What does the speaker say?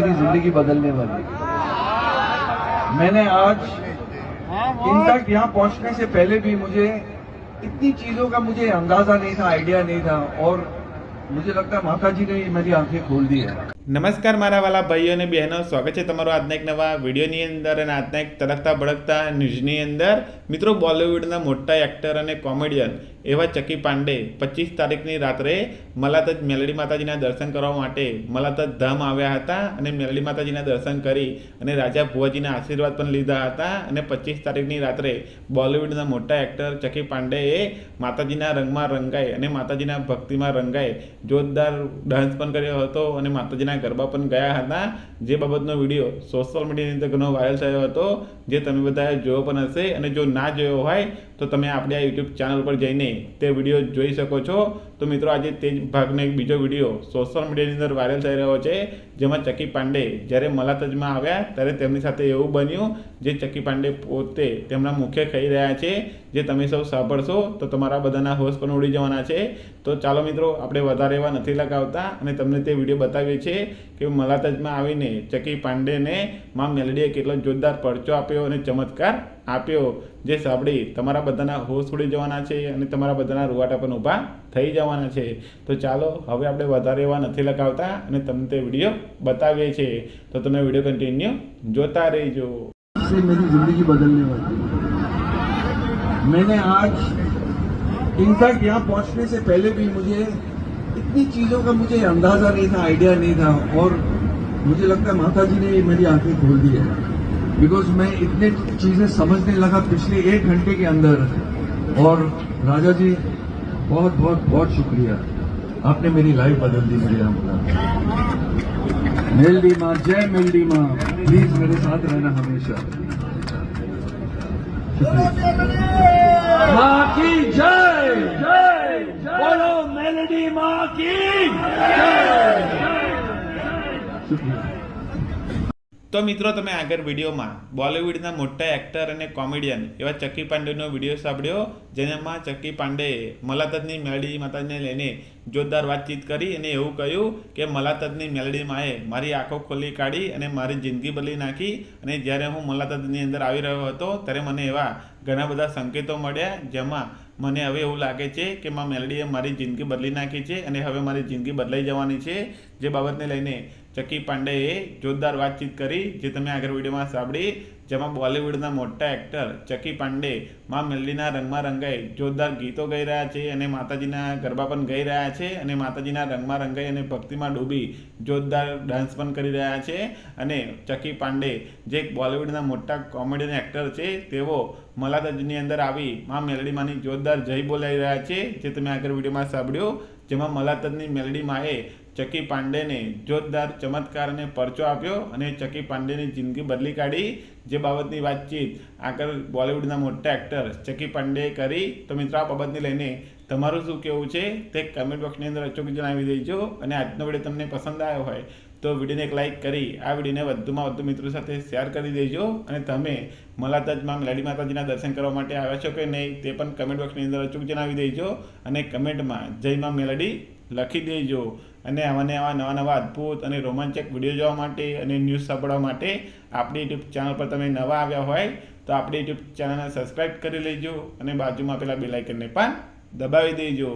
मेरी ज़िंदगी बदलने वाली मैंने आज, इनफैक्ट यहाँ पहुँचने से पहले भी मुझे इतनी चीज़ों का मुझे अंदाज़ा नहीं था, आइडिया नहीं था, और मुझे लगता है माता जी ने मेरी आंखें खोल दी है નમસ્કાર મારા વાલા ભાઈઓ અને બહેનો સ્વાગત છે તમારું આજના એક નવા વિડીયોની અંદર અને આજના એક તડકતા ભડકતા ન્યૂઝની અંદર મિત્રો બોલિવૂડના મોટા એક્ટર અને કોમેડિયન એવા ચકી પાંડે પચીસ તારીખની રાત્રે મલાતજ મેલડી માતાજીના દર્શન કરવા માટે મલાતજ ધામ આવ્યા હતા અને મેલડી માતાજીના દર્શન કરી અને રાજા ભુવાજીના આશીર્વાદ પણ લીધા હતા અને પચીસ તારીખની રાત્રે બોલિવૂડના મોટા એક્ટર ચકી પાંડેએ માતાજીના રંગમાં રંગાઈ અને માતાજીના ભક્તિમાં રંગાઈ જોરદાર ડાન્સ પણ કર્યો હતો અને માતાજીના ગરબા પણ ગયા હતા. જે બાબતનો વીડિયો સોશિયલ મીડિયાની અંદર ઘણો વાયરલ થયો હતો. જે તમે બધાએ જોયો પણ હશે અને જો ના જોયો હોય તો તમે આપણે આ યુટ્યુબ ચેનલ પર જઈને તે વીડિયો જોઈ શકો છો. તો મિત્રો આજે તે જ ભાગનો એક બીજો વીડિયો સોશિયલ મીડિયાની અંદર વાયરલ થઈ રહ્યો છે, જેમાં ચકી પાંડે જ્યારે મલાતજમાં આવ્યા ત્યારે તેમની સાથે એવું બન્યું, જે ચકી પાંડે પોતે તેમના મુખ્ય ખાઈ રહ્યા છે, જે તમે સૌ સાંભળશો, તો તમારા બધાના હોશ પણ ઉડી જવાના છે. તો ચાલો મિત્રો, આપણે વધારે એવા નથી લગાવતા અને તમને તે વીડિયો બતાવીએ છીએ કે મલાતજમાં આવીને ચકી પાંડેને માં મેલડીએ કેટલો જોરદાર પડચો આપ્યો અને ચમત્કાર આપ્યો જે સાંભળી તમારા બધાના હોશ ઉડી જવાના છે અને તમારા બધાના રૂવાટા પણ ઊભા થઈ જવાના છે તો ચાલો હવે આપણે વધારે એવા નથી લગાવતા અને તમને તે વિડીયો બતાવીએ છીએ તો તમે વિડીયો કન્ટિન્યુ જોતા રહેજો से मेरी जिंदगी बदलने वाली है मैंने आज इनफैक्ट यहाँ पहुंचने से पहले भी मुझे इतनी चीजों का मुझे अंदाजा नहीं था आइडिया नहीं था और मुझे लगता है माता जी ने मेरी आंखें खोल दी है बिकॉज़ मैं इतने चीज़ें समझने लगा पिछले एक घंटे के अंदर। और राजा जी, बहुत बहुत बहुत शुक्रिया। आपने मेरी लाइफ बदल दी, मेरे बुला मेलडी माँ, जय मेलडी माँ। प्लीज़ मेरे साथ रहना हमेशा। माँ की जय जय बोलो मेलडी माँ की शुक्रिया। તો મિત્રો તમે આગળ વિડીયોમાં બોલિવૂડના મોટા એક્ટર અને કોમેડિયન એવા ચક્કી પાંડેનો વીડિયો સાંભળ્યો? જેનામાં ચક્કી પાંડેએ મલાતજની મેલડી માતાને લઈને જોરદાર વાતચીત કરી અને એવું કહ્યું કે મલાતજની મેલડી માએ મારી આંખો ખોલી કાઢી અને મારી જિંદગી બદલી નાખી અને જ્યારે હું મલાતજની અંદર આવી રહ્યો હતો, ત્યારે મને એવા ઘણા બધા સંકેતો મળ્યા, જેમાં મને હવે એવું લાગે છે કે, માં, મેલડીએ મારી જિંદગી બદલી નાખી છે અને હવે મારી જિંદગી બદલાઈ જવાની છે. જે બાબતને લઈને ચકી પાંડેએ જોરદાર વાતચીત કરી, જે તમે આગળ વિડીયોમાં સાંભળી, જેમાં બોલિવૂડના મોટા એક્ટર ચકી પાંડે માં મેલડીના રંગમાં રંગાઈ જોરદાર ગીતો ગાઈ રહ્યા છે અને માતાજીના ગરબા પણ ગાઈ રહ્યા છે અને માતાજીના રંગમાં રંગાઈ અને ભક્તિમાં ડૂબી જોરદાર ડાન્સ પણ કરી રહ્યા છે. અને ચકી પાંડે જે એક બોલિવૂડના મોટા કોમેડિયન એક્ટર છે, તેઓ મલાતજની અંદર આવી માં મેલડીમાંની જોરદાર જય બોલાવી રહ્યા છે, જે તમે આગળ વિડીયોમાં સાંભળ્યો, જેમાં મલાતજની મેલડી માએ ચકી પાંડેને જોરદાર ચમત્કારને પરચો આપ્યો અને ચકી પાંડેની જિંદગી બદલી કાઢી. જે બાબતની વાતચીત આગળ બોલિવૂડના મોટા એક્ટર ચકી પાંડેએ કરી. તો મિત્રો, આ બાબતને લઈને તમારું શું કહેવું છે? તે કમેન્ટ બોક્સની અંદર અચૂક જણાવી દેજો અને આજનો વીડિયો તમને પસંદ આવ્યો હોય તો વિડીયોને એક લાઇક કરી, આ વિડીયોને વધુમાં વધુ મિત્રો સાથે શેર કરી દેજો અને તમે મલાતજમાં મેલડી માતાજીના દર્શન કરવા માટે આવ્યા છો કે નહીં તે પણ કમેન્ટ બોક્સની અંદર અચૂક જણાવી દેજો અને કમેન્ટમાં જય માં મેલડી લખી દેજો. અને આવા ને આવા નવા નવા અદ્ભુત અને રોમાંચક વીડિયો જોવા માટે અને ન્યૂઝ સાંભળવા માટે આપણી યુટ્યુબ ચેનલ પર તમે નવા આવ્યા હોય તો આપણી યુટ્યુબ ચેનલને સબસ્ક્રાઈબ કરી લેજો અને બાજુમાં પેલા બેલાઇકનને પણ દબાવી દેજો.